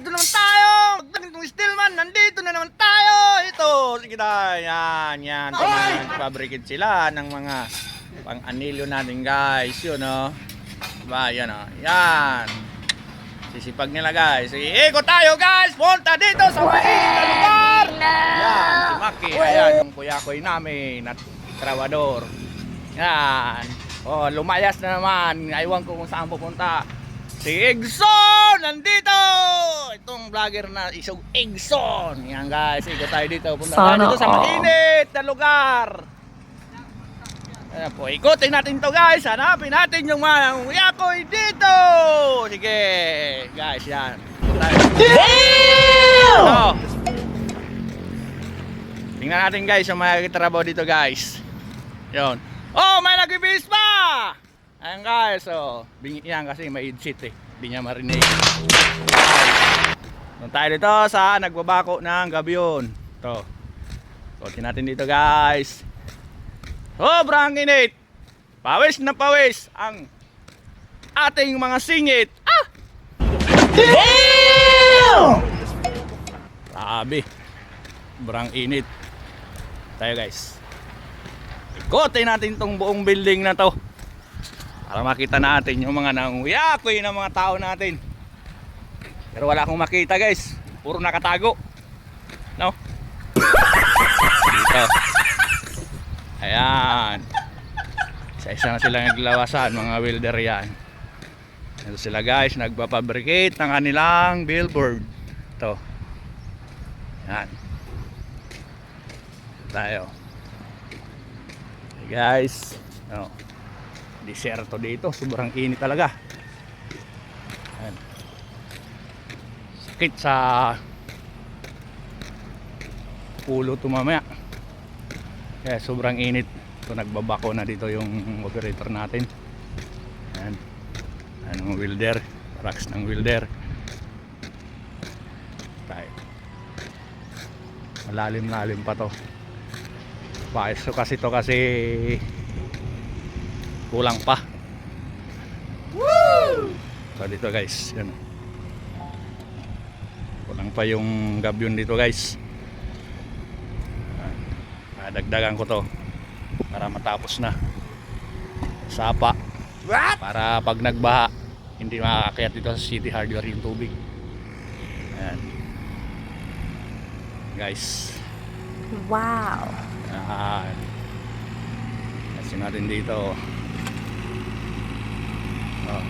Ito naman tayo! Magdating Stillman, nandito na naman tayo! Ito, sige tayo. Yan, yan. Fabricate sila ng mga pang-anilyo natin guys. Yun oh. Diba, yan oh. Yan. Sisipag nila guys. Sige, ikot tayo guys! Punta dito sa mainit na lugar! Yan, si Maki. Ayan, yung kuya-kuy namin at trabador. Yan. Oh, lumayas na naman. Aywan ko kung saan pupunta. Si Egson! Vlogger na isang Egson. Yan guys, ikot tayo dito. Punta tayo Sana dito sa all. mainit na lugar. Ayan po, ikutin natin to guys. Hanapin natin yung mga uyakoy dito. Sige, guys, yan. Damn! Ito. Tingnan natin guys yung mga trabaho dito guys. Yon. Oh, may nagbibis pa! Ayan guys, oh. Bingi yan kasi may idsit eh. Hindi niya marinig. Doon tayo dito sa nagbabako ng gabiyon. Ito. Kotin natin dito guys. Sobrang init. Pawis na pawis ang ating mga singit. Ah! Grabe. Sobrang init. Tayo guys. Ikotin natin tong buong building na to. Para makita natin yung mga nanguyakoy ng mga tao natin. Pero wala akong makita guys. Puro nakatago. No? Dito. Ayan. Isa-isa na sila naglawasan, mga welder yan. Ito sila guys, nagpapabricate ng kanilang billboard. Ito. Yan. Tayo. Hey guys. Oh. Disyerto dito, sobrang init talaga. Ayan. Sakit sa ulo to mamaya. Kaya sobrang init. So nagbabako na dito yung operator natin. Ayan ang welder. Racks ng welder. Tayo. Malalim-lalim pa to. Paeso kasi to kasi kulang pa. So dito guys, yan. Kulang pa yung gabyon dito guys. Ah, dagdagan ko to para matapos na. Sapa. Para pag nagbaha, hindi makakakyat dito sa city hardware yung tubig. Ayan. Guys. Wow. Ayan. Kasi natin dito. Oh.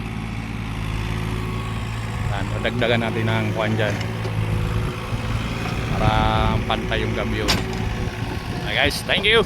Ayan, dagdagan natin ng kwan dyan. Para pantay yung gabi yun. Okay guys, thank you.